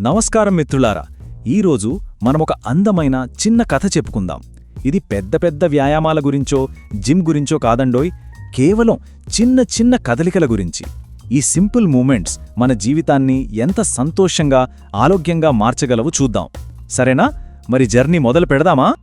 నమస్కారం మిత్రులారా ఈరోజు మనమొక అందమైన చిన్న కథ చెప్పుకుందాం. ఇది పెద్ద పెద్ద వ్యాయామాల గురించో జిమ్ గురించో కాదండోయ్ కేవలం చిన్న చిన్న కదలికల గురించి. ఈ సింపుల్ మూమెంట్స్ మన జీవితాన్ని ఎంత సంతోషంగా ఆరోగ్యంగా మార్చగలవు చూద్దాం. సరేనా? మరి జర్నీ మొదలు పెడదామా?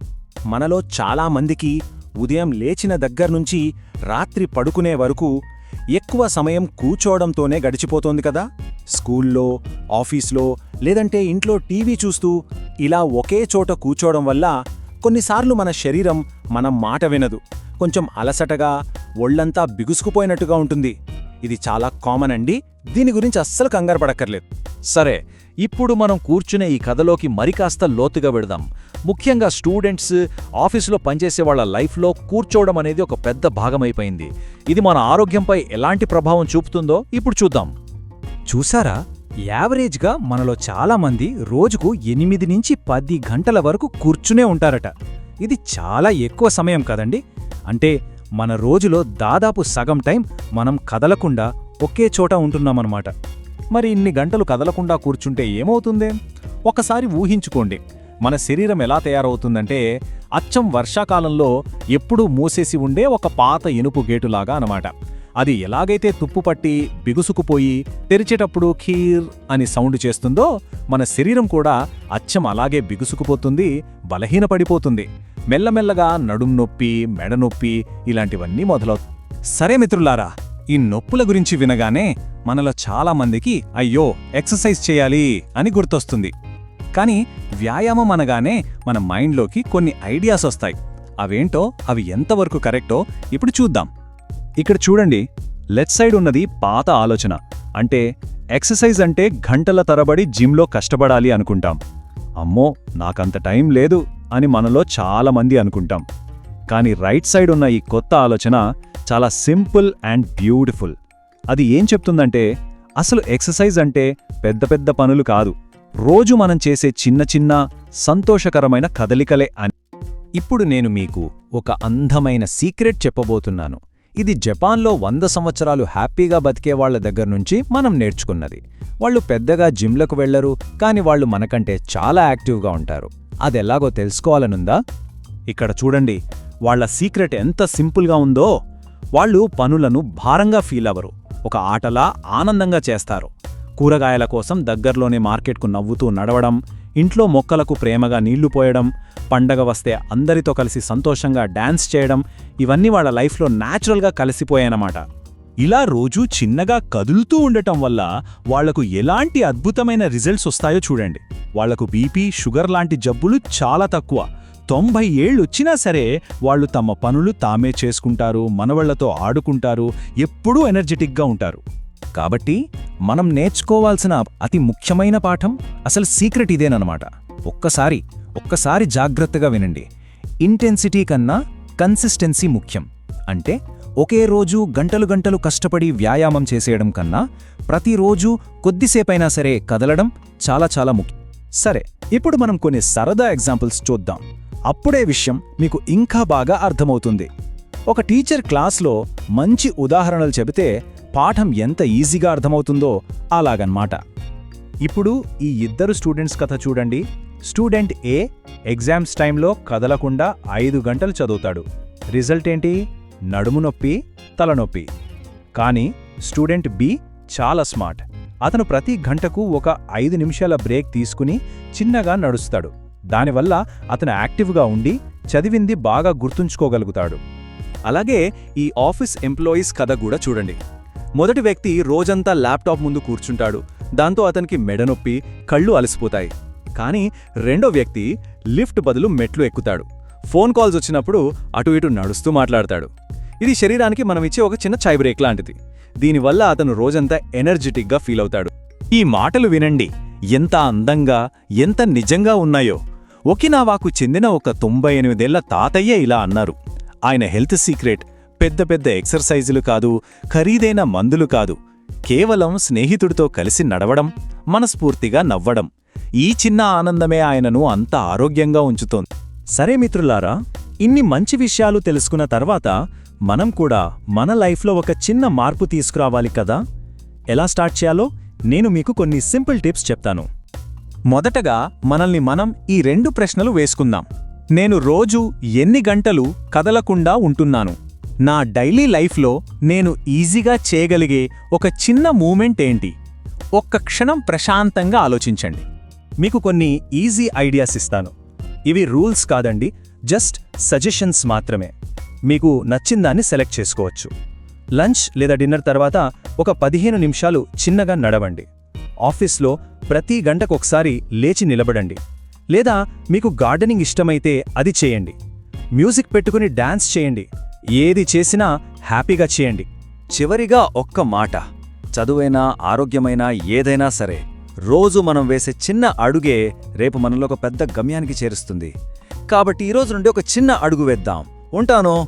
మనలో చాలా మందికి ఉదయం లేచిన దగ్గర్నుంచి రాత్రి పడుకునే వరకు ఎక్కువ సమయం కూర్చోవడంతోనే గడిచిపోతోంది కదా? స్కూల్లో ఆఫీస్లో లేదంటే ఇంట్లో టీవీ చూస్తూ ఇలా ఒకే చోట కూర్చోవడం వల్ల కొన్నిసార్లు మన శరీరం మన మాట వినదు. కొంచెం అలసటగా ఒళ్ళంతా బిగుసుకుపోయినట్టుగా ఉంటుంది. ఇది చాలా కామన్ అండి. దీని గురించి అస్సలు కంగారు పడక్కర్లేదు. సరే ఇప్పుడు మనం కూర్చునే ఈ కథలోకి మరికాస్త లోతుగా విడదాం. ముఖ్యంగా స్టూడెంట్స్ ఆఫీసులో పనిచేసే వాళ్ళ లైఫ్లో కూర్చోవడం అనేది ఒక పెద్ద భాగమైపోయింది. ఇది మన ఆరోగ్యంపై ఎలాంటి ప్రభావం చూపుతుందో ఇప్పుడు చూద్దాం. చూసారా? యావరేజ్గా మనలో చాలామంది రోజుకు ఎనిమిది నుంచి పది గంటల వరకు కూర్చునే ఉంటారట. ఇది చాలా ఎక్కువ సమయం కదండి? అంటే మన రోజులో దాదాపు సగం టైం మనం కదలకుండా ఒకే చోట ఉంటున్నామన్నమాట. మరి ఇన్ని గంటలు కదలకుండా కూర్చుంటే ఏమవుతుంది? ఒకసారి ఊహించుకోండి. మన శరీరం ఎలా తయారవుతుందంటే అచ్చం వర్షాకాలంలో ఎప్పుడూ మూసేసి ఉండే ఒక పాత ఇనుపు గేటులాగా అనమాట అది ఎలాగైతే తుప్పుపట్టి బిగుసుకుపోయి తెరిచేటప్పుడు ఖీర్ అని సౌండ్ చేస్తుందో మన శరీరం కూడా అచ్చం అలాగే బిగుసుకుపోతుంది బలహీనపడిపోతుంది. మెల్లమెల్లగా నడుం నొప్పి మెడ నొప్పి ఇలాంటివన్నీ మొదలవుతాయి సరే మిత్రులారా ఈ నొప్పుల గురించి వినగానే మనలో చాలా మందికి అయ్యో ఎక్సర్సైజ్ చేయాలి అని గుర్తొస్తుంది. కానీ వ్యాయామం అనగానే మన మైండ్లోకి కొన్ని ఐడియాస్ వస్తాయి. అవేంటో అవి ఎంతవరకు కరెక్టో ఇప్పుడు చూద్దాం. ఇక్కడ చూడండి లెఫ్ట్ సైడ్ ఉన్నది పాత ఆలోచన. అంటే ఎక్సర్సైజ్ అంటే గంటల తరబడి జిమ్లో కష్టపడాలి అనుకుంటాం. అమ్మో నాకంత టైం లేదు అని మనలో చాలామంది అనుకుంటాం. కానీ రైట్ సైడ్ ఉన్న ఈ కొత్త ఆలోచన చాలా సింపుల్ అండ్ బ్యూటిఫుల్. అది ఏం చెప్తుందంటే అసలు ఎక్సర్సైజ్ అంటే పెద్ద పెద్ద పనులు కాదు. రోజు మనం చేసే చిన్న చిన్న సంతోషకరమైన కదలికలే అని. ఇప్పుడు నేను మీకు ఒక అందమైన సీక్రెట్ చెప్పబోతున్నాను. ఇది జపాన్లో వంద సంవత్సరాలు హ్యాపీగా బతికే వాళ్ళ దగ్గర నుంచి మనం నేర్చుకున్నది. వాళ్ళు పెద్దగా జిమ్లకు వెళ్ళరు కాని వాళ్ళు మనకంటే చాలా యాక్టివ్గా ఉంటారు. అదెలాగో తెలుసుకోవాలనుందా? ఇక్కడ చూడండి వాళ్ళ సీక్రెట్ ఎంత సింపుల్గా ఉందో. వాళ్ళు పనులను భారంగా ఫీల్ అవ్వరు. ఒక ఆటలా ఆనందంగా చేస్తారు. కూరగాయల కోసం దగ్గర్లోనే మార్కెట్కు నవ్వుతూ నడవడం ఇంట్లో మొక్కలకు ప్రేమగా నీళ్ళు పోయడం పండగ వస్తే అందరితో కలిసి సంతోషంగా డాన్స్ చేయడం ఇవన్నీ వాళ్ళ లైఫ్లో న్యాచురల్గా కలిసిపోయాయన్నమాట. ఇలా రోజూ చిన్నగా కదులుతూ ఉండటం వల్ల వాళ్ళకు ఎలాంటి అద్భుతమైన రిజల్ట్స్ వస్తాయో చూడండి. వాళ్ళకు బీపీ షుగర్ లాంటి జబ్బులు చాలా తక్కువ. తొంభై ఏళ్ళొచ్చినా సరే వాళ్ళు తమ పనులు తామే చేసుకుంటారు మనవళ్ళతో ఆడుకుంటారు ఎప్పుడూ ఎనర్జెటిక్గా ఉంటారు. కాబట్టి మనం నేర్చుకోవాల్సిన అతి ముఖ్యమైన పాఠం అసలు సీక్రెట్ ఇదేనమాట ఒక్కసారి ఒక్కసారి జాగ్రత్తగా వినండి. ఇంటెన్సిటీ కన్నా కన్సిస్టెన్సీ ముఖ్యం. అంటే ఒకే రోజు గంటలు గంటలు కష్టపడి వ్యాయామం చేసేయడం కన్నా ప్రతిరోజు కొద్దిసేపైనా సరే కదలడం చాలా చాలా ముఖ్యం. సరే ఇప్పుడు మనం కొన్ని సరదా ఎగ్జాంపుల్స్ చూద్దాం. అప్పుడే విషయం మీకు ఇంకా బాగా అర్థమవుతుంది. ఒక టీచర్ క్లాస్లో మంచి ఉదాహరణలు చెబితే పాఠం ఎంత ఈజీగా అర్థమవుతుందో అలాగన్మాట. ఇప్పుడు ఈ ఇద్దరు స్టూడెంట్స్ కథ చూడండి. స్టూడెంట్ ఏ ఎగ్జామ్స్ టైంలో కదలకుండా ఐదు గంటలు చదువుతాడు. రిజల్ట్ ఏంటి? నడుము నొప్పి తలనొప్పి కానీ స్టూడెంట్ బి చాలా స్మార్ట్. అతను ప్రతి గంటకు ఒక ఐదు నిమిషాల బ్రేక్ తీసుకుని చిన్నగా నడుస్తాడు. దానివల్ల అతను యాక్టివ్గా ఉండి చదివింది బాగా గుర్తుంచుకోగలుగుతాడు. అలాగే ఈ ఆఫీస్ ఎంప్లాయీస్ కథ కూడా చూడండి. మొదటి వ్యక్తి రోజంతా ల్యాప్టాప్ ముందు కూర్చుంటాడు. దాంతో అతనికి మెడనొప్పి కళ్ళు అలసిపోతాయి. కానీ రెండో వ్యక్తి లిఫ్ట్ బదులు మెట్లు ఎక్కుతాడు. ఫోన్ కాల్స్ వచ్చినప్పుడు అటు ఇటు నడుస్తూ మాట్లాడతాడు. ఇది శరీరానికి మనం ఇచ్చే ఒక చిన్న చై బ్రేక్ లాంటిది. దీనివల్ల అతను రోజంతా ఎనర్జెటిక్గా ఫీల్ అవుతాడు. ఈ మాటలు వినండి. ఎంత అందంగా ఎంత నిజంగా ఉన్నాయో. ఒకినావాకు చెందిన ఒక తొంభై ఎనిమిదేళ్ళ తాతయ్య ఇలా అన్నారు. ఆయన హెల్త్ సీక్రెట్ పెద్ద పెద్ద ఎక్సర్సైజులు కాదు ఖరీదైన మందులు కాదు. కేవలం స్నేహితుడితో కలిసి నడవడం మనస్ఫూర్తిగా నవ్వడం. ఈ చిన్న ఆనందమే ఆయనను అంత ఆరోగ్యంగా ఉంచుతోంది. సరే మిత్రులారా ఇన్ని మంచి విషయాలు తెలుసుకున్న తర్వాత మనం కూడా మన లైఫ్లో ఒక చిన్న మార్పు తీసుకురావాలి కదా? ఎలా స్టార్ట్ చేయాలో నేను మీకు కొన్ని సింపుల్ టిప్స్ చెప్తాను. మొదటగా మనల్ని మనం ఈ రెండు ప్రశ్నలు వేసుకుందాం. నేను రోజు ఎన్ని గంటలు కదలకుండా ఉంటున్నాను? నా డైలీ లైఫ్లో నేను ఈజీగా చేయగలిగే ఒక చిన్న మూమెంట్ ఏంటి? ఒక్క క్షణం ప్రశాంతంగా ఆలోచించండి. మీకు కొన్ని ఈజీ ఐడియాస్ ఇస్తాను. ఇవి రూల్స్ కాదండి జస్ట్ సజెషన్స్ మాత్రమే. మీకు నచ్చిందాన్ని సెలెక్ట్ చేసుకోవచ్చు. లంచ్ లేదా డిన్నర్ తర్వాత ఒక పదిహేను నిమిషాలు చిన్నగా నడవండి. ఆఫీస్లో ప్రతి గంటకొకసారి లేచి నిలబడండి. లేదా మీకు గార్డెనింగ్ ఇష్టమైతే అది చేయండి. మ్యూజిక్ పెట్టుకుని డాన్స్ చేయండి. ఏది చేసినా హ్యాపీగా చేయండి. చివరిగా ఒక్క మాట. చదువైనా ఆరోగ్యమైనా ఏదైనా సరే రోజు మనం వేసే చిన్న అడుగే రేపు మనలో ఒక పెద్ద గమ్యానికి చేరుస్తుంది. కాబట్టి ఈరోజు నుండి ఒక చిన్న అడుగు వేద్దాం. ఉంటాను.